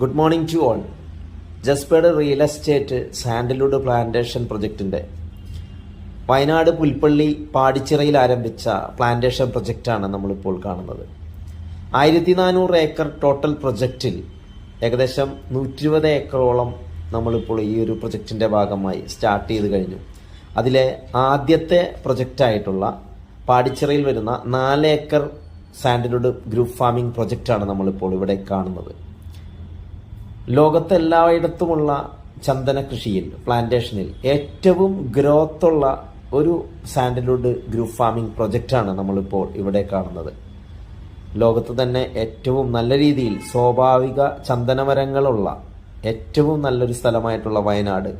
Good morning to all ജസ്പേഡ് real estate sandalwood plantation പ്രൊജക്റ്റിന്റെ വയനാട് പുൽപ്പള്ളി പാടിച്ചിറയിൽ ആരംഭിച്ച പ്ലാന്റേഷൻ പ്രൊജക്റ്റാണ് നമ്മളിപ്പോൾ കാണുന്നത്. ആയിരത്തി നാനൂറ് ഏക്കർ ടോട്ടൽ പ്രൊജക്റ്റിൽ ഏകദേശം നൂറ്റി ഇരുപത് ഏക്കറോളം നമ്മളിപ്പോൾ ഈ ഒരു പ്രൊജക്റ്റിന്റെ ഭാഗമായി സ്റ്റാർട്ട് ചെയ്ത് കഴിഞ്ഞു. അതിലെ ആദ്യത്തെ പ്രൊജക്റ്റായിട്ടുള്ള പാടിച്ചിറയിൽ വരുന്ന നാല് ഏക്കർ സാൻഡൽവുഡ് ഗ്രൂപ്പ് ഫാമിംഗ് പ്രൊജക്റ്റാണ് നമ്മളിപ്പോൾ ഇവിടെ കാണുന്നത്. ലോകത്തെല്ലായിടത്തുമുള്ള ചന്ദന കൃഷിയിൽ പ്ലാന്റേഷനിൽ ഏറ്റവും ഗ്രോത്തുള്ള ഒരു സാൻഡൽവുഡ് ഗ്രൂപ്പ് ഫാമിംഗ് പ്രൊജക്റ്റാണ് നമ്മളിപ്പോൾ ഇവിടെ കാണുന്നത്. ലോകത്ത് തന്നെ ഏറ്റവും നല്ല രീതിയിൽ സ്വാഭാവിക ചന്ദനമരങ്ങളുള്ള ഏറ്റവും നല്ലൊരു സ്ഥലമായിട്ടുള്ള വയനാട്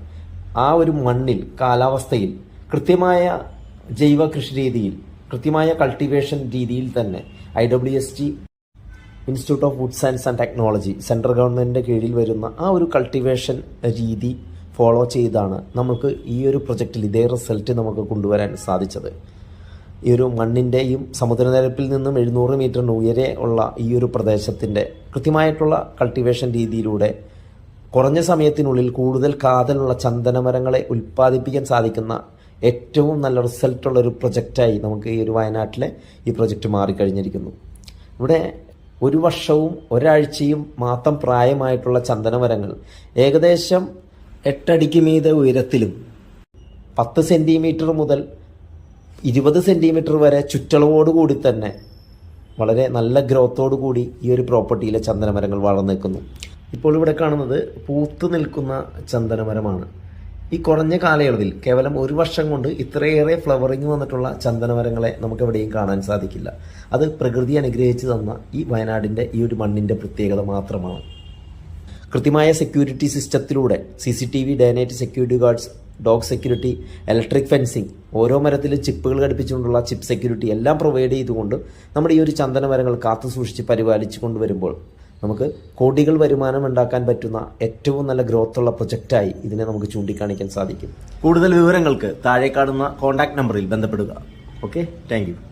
ആ ഒരു മണ്ണിൽ കാലാവസ്ഥയിൽ കൃത്യമായ ജൈവ കൃഷി രീതിയിൽ കൃത്യമായ കൾട്ടിവേഷൻ രീതിയിൽ തന്നെ I W S T institute of wood science and technology central ഗവൺമെന്റിന്റെ കീഴിൽ വരുന്ന ആ ഒരു കൾട്ടിവേഷൻ രീതി ഫോളോ ചെയ്താണ് നമുക്ക് ഈ ഒരു പ്രൊജക്റ്റിൽ ഇതേ റിസൾട്ട് നമുക്ക് കൊണ്ടുവരാൻ സാധിച്ചത്. ഈ ഒരു മണ്ണിന്റെയും സമുദ്രനിരപ്പിൽ നിന്നും എഴുന്നൂറ് മീറ്ററിന് ഉയരെ ഉള്ള ഈ ഒരു പ്രദേശത്തിന്റെ കൃത്യമായിട്ടുള്ള കൾട്ടിവേഷൻ രീതിയിലൂടെ കുറഞ്ഞ സമയത്തിനുള്ളിൽ കൂടുതൽ കാതലുള്ള ചന്ദനമരങ്ങളെ ഉൽപ്പാദിപ്പിക്കാൻ സാധിക്കുന്ന ഏറ്റവും നല്ല റിസൾട്ടുള്ള ഒരു പ്രൊജക്റ്റായി നമുക്ക് ഈ ഒരു വയനാട്ടിലെ ഈ പ്രൊജക്റ്റ് മാറിക്കഴിഞ്ഞിരിക്കുന്നു. ഇവിടെ ഒരു വർഷവും ഒരാഴ്ചയും മാത്രം പ്രായമായിട്ടുള്ള ചന്ദനമരങ്ങൾ ഏകദേശം എട്ടടിക്ക് മീതെ ഉയരത്തിലും പത്ത് സെന്റിമീറ്റർ മുതൽ ഇരുപത് സെന്റിമീറ്റർ വരെ ചുറ്റളവോടുകൂടി തന്നെ വളരെ നല്ല ഗ്രോത്തോടു കൂടി ഈ ഒരു പ്രോപ്പർട്ടിയിലെ ചന്ദനമരങ്ങൾ വളർന്നു നിൽക്കുന്നു. ഇപ്പോൾ ഇവിടെ കാണുന്നത് പൂത്തു നിൽക്കുന്ന ചന്ദനമരമാണ്. ഈ കുറഞ്ഞ കാലയളവിൽ കേവലം ഒരു വർഷം കൊണ്ട് ഇത്രയേറെ ഫ്ലവറിങ് വന്നിട്ടുള്ള ചന്ദനമരങ്ങളെ നമുക്ക് എവിടെയും കാണാൻ സാധിക്കില്ല. അത് പ്രകൃതി അനുഗ്രഹിച്ചു തന്ന ഈ വയനാടിന്റെ ഈ ഒരു മണ്ണിന്റെ പ്രത്യേകത മാത്രമാണ്. കൃത്യമായ സെക്യൂരിറ്റി സിസ്റ്റത്തിലൂടെ C C T V ഡയനേറ്റ് security guards dog security electric fencing ഓരോ മരത്തിലും ചിപ്പുകൾ ഘടിപ്പിച്ചുകൊണ്ടുള്ള ചിപ്പ് സെക്യൂരിറ്റി എല്ലാം പ്രൊവൈഡ് ചെയ്തുകൊണ്ട് നമ്മുടെ ഈ ഒരു ചന്ദന മരങ്ങൾ കാത്തു സൂക്ഷിച്ച് പരിപാലിച്ചു കൊണ്ടുവരുമ്പോൾ നമുക്ക് കോടികൾ വരുമാനം ഉണ്ടാക്കാൻ പറ്റുന്ന ഏറ്റവും നല്ല ഗ്രോത്ത് ഉള്ള പ്രൊജക്റ്റായി ഇതിനെ നമുക്ക് ചൂണ്ടിക്കാണിക്കാൻ സാധിക്കും. കൂടുതൽ വിവരങ്ങൾക്ക് താഴെ കാണുന്ന കോൺടാക്ട് നമ്പറിൽ ബന്ധപ്പെടുക. Okay thank